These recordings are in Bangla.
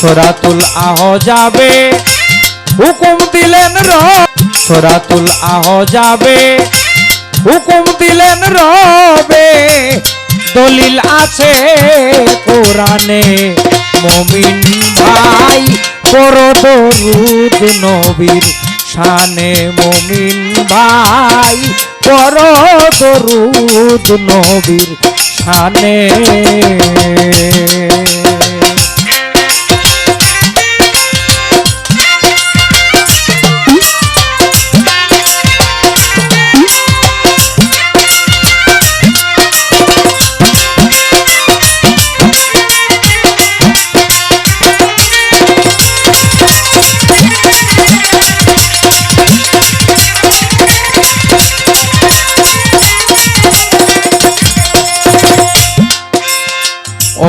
সরাতুল আহ যাবে। হুকুম দিলেন র সরাতুল আহ যাবে। হুকুম দিলেন রবে, দলিল আছে কোরআনে। মমিন ভাই করো দরুদ নবীর শানে। মমিন ভাই করো দরুদ নবীর শানে।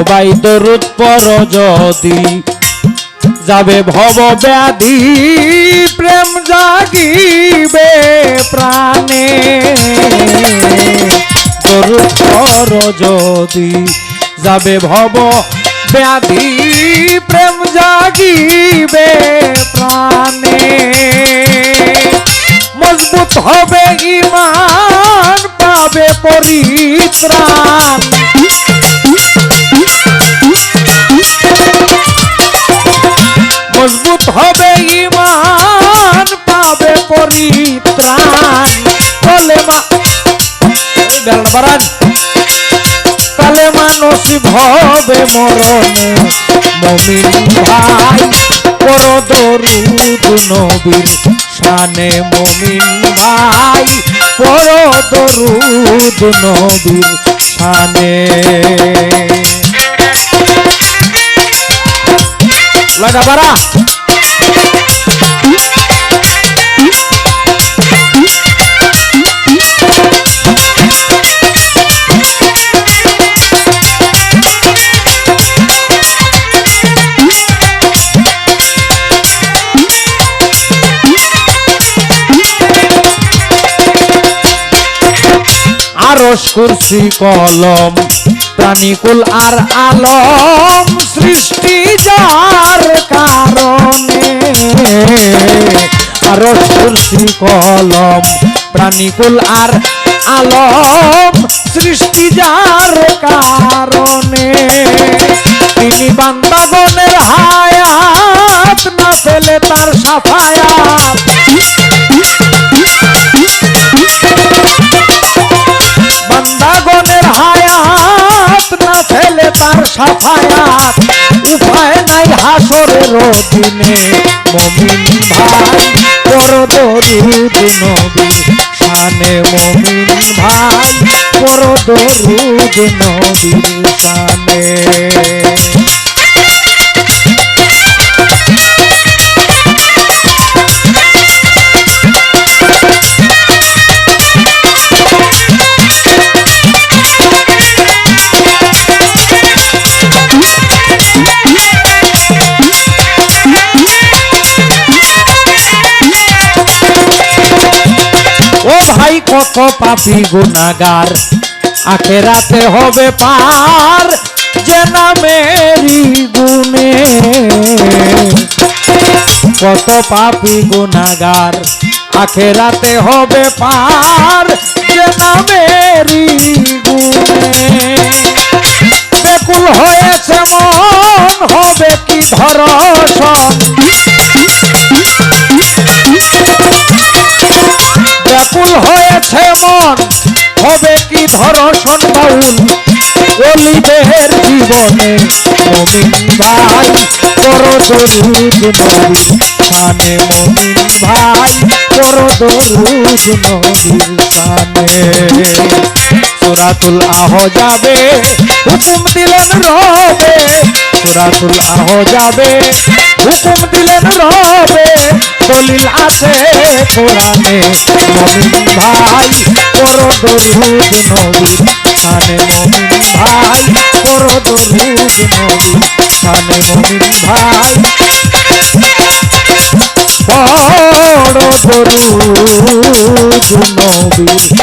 অবাই দরুদ পর যদি যাবে ভব ব্যাধি, প্রেম জাগিবে প্রাণে। দরুদ পর যদি যাবে ভব ব্যাধি, প্রেম জাগিবে প্রাণে। মজবুত হবে ইমান, পাবে পরিত্রাণ। হবে পাবে পরিত্রাণ। কলেমা বাড়ান কালেমা নসিব হবে মরণে মমিন ভাই পর দরুদ নবীর শানে মমিন ভাই পর দরুদ নবীর শানে। লাগা বাড়া আরস কুরসি কলম, প্রাণীকুল আর আলম, সৃষ্টি যার কারণে। আরস কুরসি কলম, প্রাণীকুল আর আলম, সৃষ্টি যার কারণে। তিনি বান্দাগণের হায়াত না ফেলে তার সাফায়াত। ফেলে তার সাফায়াত উপায় নাই হাসরের দিনে মমিন ভাই। পর দরুদ নবী শানে মমিন ভাই। পর দরুদ নবী শানে। ও ভাই কত পাপি গুনাগার আখেরাতে হবে পার যে নামেরই গুনে কত পাপি গুনাগার আখেরাতে হবে পার ধরসন বাউল অলিদের জীবনে মমিন ভাই পর দরুদ নবী শানে মমিন ভাই পর দরুদ নবীর শানে সুরাতুল আহ যাবে হুকুম দিলেন রবে, সুরাতুল আহ যাবে হুকুম দিলেন রবে দলিল আছে কোরআনে। মমিন ভাই পর দরুদ নবী শানে মমিন ভাই পর দরুদ নবী শানে মমিন ভাই। বড় দরুদ নবী